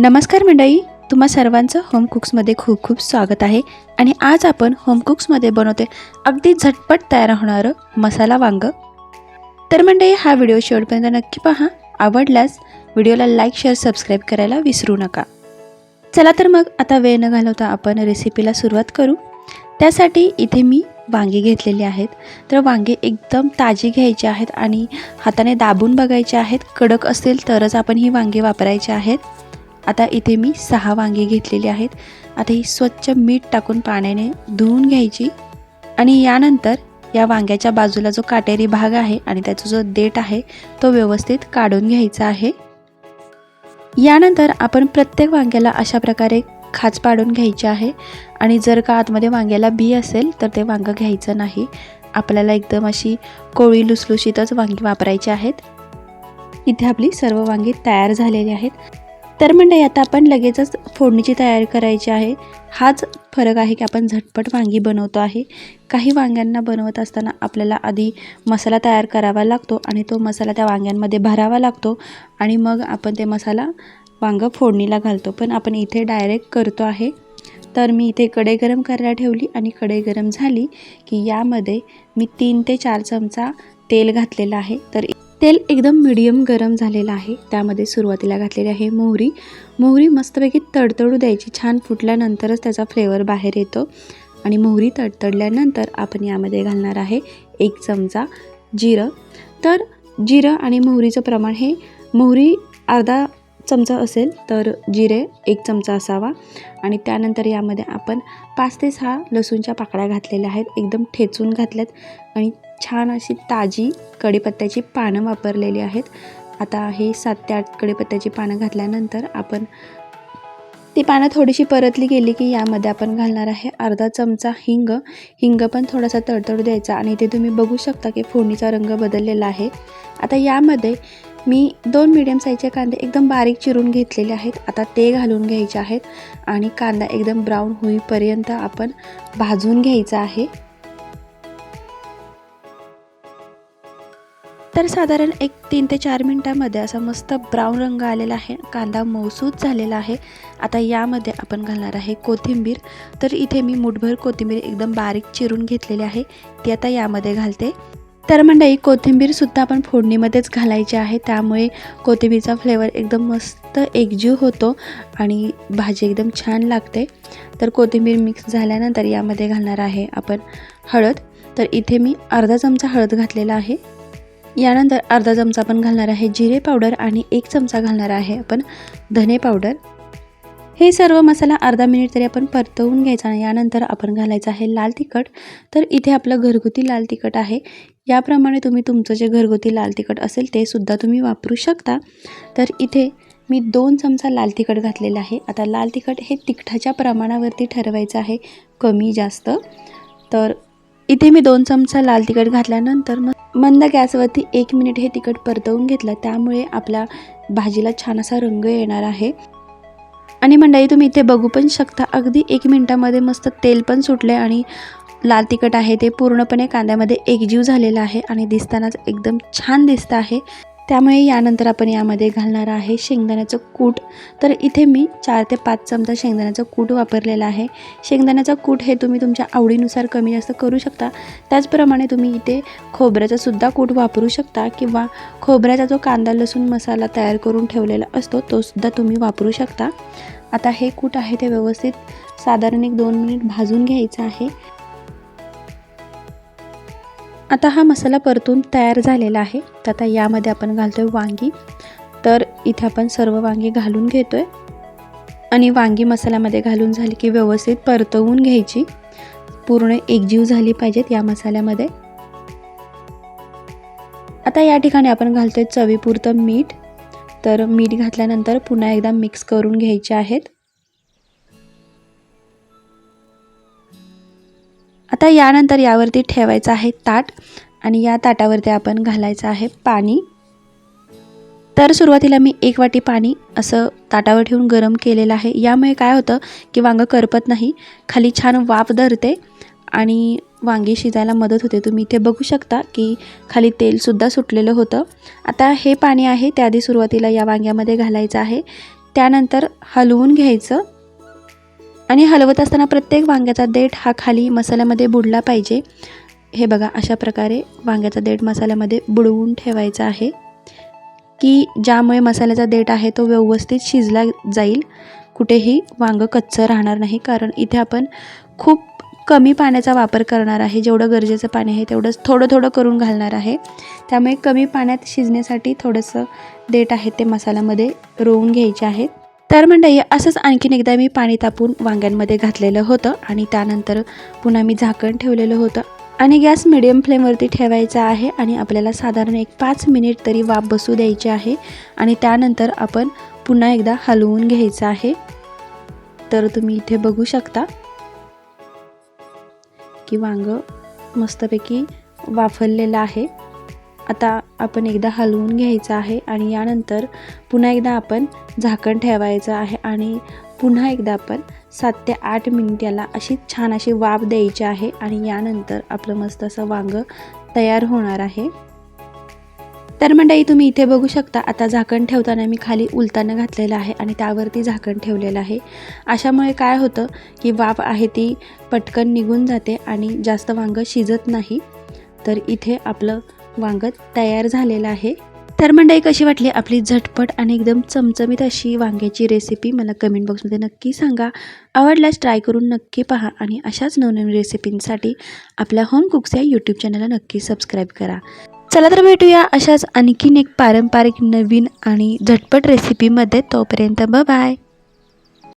नमस्कार मंडळी तुम्हा सर्वांचं होम कुक्समध्ये खूप खूप स्वागत आहे आणि आज आपण होम कुक्समध्ये बनवते अगदी झटपट तयार होणारं मसाला वांग. तर मंडळी हा व्हिडिओ शेवटपर्यंत नक्की पहा. आवडल्यास व्हिडिओला लाईक शेअर सबस्क्राईब करायला विसरू नका. चला तर मग आता वेळ न घालवता आपण रेसिपीला सुरुवात करू. त्यासाठी इथे मी वांगी घेतलेली आहेत. तर वांगे एकदम ताजी घ्यायचे आहेत आणि हाताने दाबून बघायचे आहेत. कडक असतील तरच आपण ही वांगे वापरायचे आहेत. आता इथे मी सहा वांगी घेतलेली आहेत. आता ही स्वच्छ मीठ टाकून पाण्याने धुवून घ्यायची. आणि यानंतर या वांग्याच्या बाजूला जो काटेरी भाग आहे आणि त्याचा जो देठ आहे तो व्यवस्थित काढून घ्यायचा आहे. यानंतर आपण प्रत्येक वांग्याला अशा प्रकारे खाच पाडून घ्यायची आहे. आणि जर का आतमध्ये वांग्याला बी असेल तर ते वांगं घ्यायचं नाही. आपल्याला एकदम अशी कोळी लुसलुशीतच वांगी वापरायची आहेत. इथे आपली सर्व वांगी तयार झालेली आहेत. तर म्हणजे आता आपण लगेचच फोडणीची तयारी करायची आहे. हाच फरक आहे की आपण झटपट वांगी बनवतो आहे. काही वांग्यांना बनवत असताना आपल्याला आधी मसाला तयार करावा लागतो आणि तो मसाला त्या वांग्यांमध्ये भरावा लागतो आणि मग आपण ते मसाला वांगं फोडणीला घालतो. पण आपण इथे डायरेक्ट करतो आहे. तर मी इथे कढई गरम करायला ठेवली आणि कढई गरम झाली की यामध्ये मी तीन ते चार चमचा तेल घातलेलं आहे. तर तेल एकदम मिडियम गरम झालेलं आहे. त्यामध्ये सुरुवातीला घातलेली आहे मोहरी. मोहरी मस्तपैकी तडतडू द्यायची. छान फुटल्यानंतरच त्याचा फ्लेवर बाहेर येतो. आणि मोहरी तडतडल्यानंतर आपण यामध्ये घालणार आहे एक चमचा जिरं. तर जिरं आणि मोहरीचं प्रमाण हे मोहरी अर्धा चमचा असेल तर जिरे एक चमचा असावा. आणि त्यानंतर यामध्ये आपण पाच ते सहा लसूणच्या पाकळ्या घातलेल्या आहेत. एकदम ठेचून घातल्यात. आणि छान अशी ताजी कढीपत्त्याची पानं वापरलेली आहेत. आता हे सात ते आठ कढीपत्त्याची पानं घातल्यानंतर आपण ती पानं थोडीशी परतली गेली की यामध्ये आपण घालणार आहे अर्धा चमचा हिंग. हिंग पण थोडासा तडतडू द्यायचा आणि इथे तुम्ही बघू शकता की फोडणीचा रंग बदललेला आहे. आता यामध्ये मी दोन मिडियम साईजचे कांदे एकदम बारीक चिरून घेतलेले आहेत. आता ते घालून घ्यायचे आहेत आणि कांदा एकदम ब्राऊन होईपर्यंत आपण भाजून घ्यायचा आहे. तर साधारण एक तीन ते चार मिनटामध्ये असा मस्त ब्राऊन रंग आलेला आहे. कांदा मौसूद झालेला आहे. आता यामध्ये आपण घालणार आहे कोथिंबीर. तर इथे मी मुठभर कोथिंबीर एकदम बारीक चिरून घेतलेली आहे. ती आता यामध्ये घालते. तर मंडळी कोथिंबीरसुद्धा आपण फोडणीमध्येच घालायची आहे. त्यामुळे कोथिंबीरचा फ्लेवर एकदम मस्त एकजीव होतो आणि भाजी एकदम छान लागते. तर कोथिंबीर मिक्स झाल्यानंतर यामध्ये घालणार आहे आपण हळद. तर इथे मी अर्धा चमचा हळद घातलेला आहे. यानंतर अर्धा चमचा आपण घालणार आहे जिरे पावडर आणि एक चमचा घालणार आहे आपण धने पावडर. हे सर्व मसाला अर्धा मिनिट तरी आपण परतवून घ्यायचा यानंतर आपण घालायचं आहे लाल तिखट. तर इथे आपलं घरगुती लाल तिखट आहे. याप्रमाणे तुम्ही तुमचं जे घरगुती लाल तिखट असेल ते सुद्धा तुम्ही वापरू शकता. तर इथे मी दोन चमचा लाल तिखट घातलेलं आहे. आता लाल तिखट हे तिखटाच्या प्रमाणावरती ठरवायचं आहे कमी जास्त. तर इथे मी दोन चमचा लाल तिखट घातल्यानंतर मग मंद गॅसवरती एक मिनिट हे तिखट परतवून घेतलं. त्यामुळे आपल्या भाजीला छान असा रंग येणार आहे. आणि मंडळी तुम्ही इथे बघू पण शकता. अगदी एक मिनटामध्ये मस्त तेल पण सुटले आणि लाल तिखट आहे ते पूर्णपणे कांद्यामध्ये एकजीव झालेलं आहे आणि दिसतानाच एकदम छान दिसतं आहे. त्यामुळे यानंतर आपण यामध्ये घालणार आहे शेंगदाण्याचं कूट. तर इथे मी चार ते पाच चमचा शेंगदाण्याचं कूट वापरलेलं आहे. शेंगदाण्याचं कूट हे तुम्ही तुमच्या आवडीनुसार कमी जास्त करू शकता. त्याचप्रमाणे तुम्ही इथे खोबऱ्याचासुद्धा कूट वापरू शकता किंवा खोबऱ्याचा जो कांदा लसूण मसाला तयार करून ठेवलेला असतो तोसुद्धा तुम्ही वापरू शकता. आता हे कूट आहे ते व्यवस्थित साधारण एक दोन मिनिट भाजून घ्यायचं आहे. आता हा मसाला परतून तयार झालेला आहे. तर आता यामध्ये आपण घालतो आहे वांगी. तर इथे आपण सर्व वांगी घालून घेतो आहे आणि वांगी मसाल्यामध्ये घालून झाली की व्यवस्थित परतवून घ्यायची. पूर्ण एकजीव झाली पाहिजेत या मसाल्यामध्ये. आता या ठिकाणी आपण घालतो आहे चवीपुरतं मीठ. तर मीठ घातल्यानंतर पुन्हा एकदा मिक्स करून घ्यायचे आहेत. आता यानंतर यावरती ठेवायचं आहे ताट आणि या ताटावरती आपण घालायचं आहे पाणी. तर सुरुवातीला मी एक वाटी पाणी असं ताटावर ठेवून गरम केलेलं आहे. यामुळे काय होतं की वांगं करपत नाही. खाली छान वाफ धरते आणि वांगी शिजायला मदत होते. तुम्ही इथे बघू शकता की खाली तेलसुद्धा सुटलेलं होतं. आता हे पाणी आहे त्याआधी सुरुवातीला या वांग्यामध्ये घालायचं आहे. त्यानंतर हलवून घ्यायचं. आणि हलवत असताना प्रत्येक वांग्याचा देठ हा खाली मसाल्यामध्ये बुडला पाहिजे. हे बघा अशा प्रकारे वांग्याचा देठ मसाल्यामध्ये बुडवून ठेवायचा आहे. की ज्यामुळे मसाल्याचा देठ आहे तो व्यवस्थित शिजला जाईल. कुठेही वांगं कच्चं राहणार नाही कारण इथे आपण खूप कमी पाण्याचा वापर करणार आहे. जेवढं गरजेचं पाणी आहे तेवढंच थोडं थोडं करून घालणार आहे. त्यामुळे कमी पाण्यात शिजण्यासाठी थोडंसं देठ आहे ते मसाल्यामध्ये रोवून घ्यायचे आहेत तर मंडळी असंच आणखीन एकदा मी पाणी तापून वांग्यांमध्ये घातलेलं होतं आणि त्यानंतर पुन्हा मी झाकण ठेवलेलं होतं. आणि गॅस मिडियम फ्लेमवरती ठेवायचा आहे आणि आपल्याला साधारण एक पाच मिनिट तरी वाफ बसू द्यायची आहे आणि त्यानंतर आपण पुन्हा एकदा हलवून घ्यायचं आहे. तर तुम्ही इथे बघू शकता की वांग मस्तपैकी वाफरलेलं आहे. आता आपण एकदा हलवून घ्यायचं आहे आणि यानंतर पुन्हा एकदा आपण झाकण ठेवायचं आहे आणि पुन्हा एकदा आपण सात ते आठ मिनिट याला अशी छान अशी वाफ द्यायची आहे आणि यानंतर आपलं मस्त असं वांगं तयार होणार आहे. तर मंडळी तुम्ही इथे बघू शकता आता झाकण ठेवताना मी खाली उलताना घातलेलं आहे आणि त्यावरती झाकण ठेवलेलं आहे. अशामुळे काय होतं की वाफ आहे ती पटकन निघून जाते आणि जास्त वांगं शिजत नाही. तर इथे आपलं वांगं तयार झालेलं आहे. तर मंडळी कशी वाटली आपली झटपट आणि एकदम चमचमीत अशी वांग्याची रेसिपी मला कमेंट बॉक्समध्ये नक्की सांगा. आवडल्यास ट्राय करून नक्की पहा आणि अशाच नवनवीन रेसिपींसाठी आपल्या होम कुक्स या यूट्यूब चॅनलला नक्की सबस्क्राईब करा. चला तर भेटूया अशाच आणखीन एक पारंपरिक नवीन आणि झटपट रेसिपीमध्ये तोपर्यंत ब बाय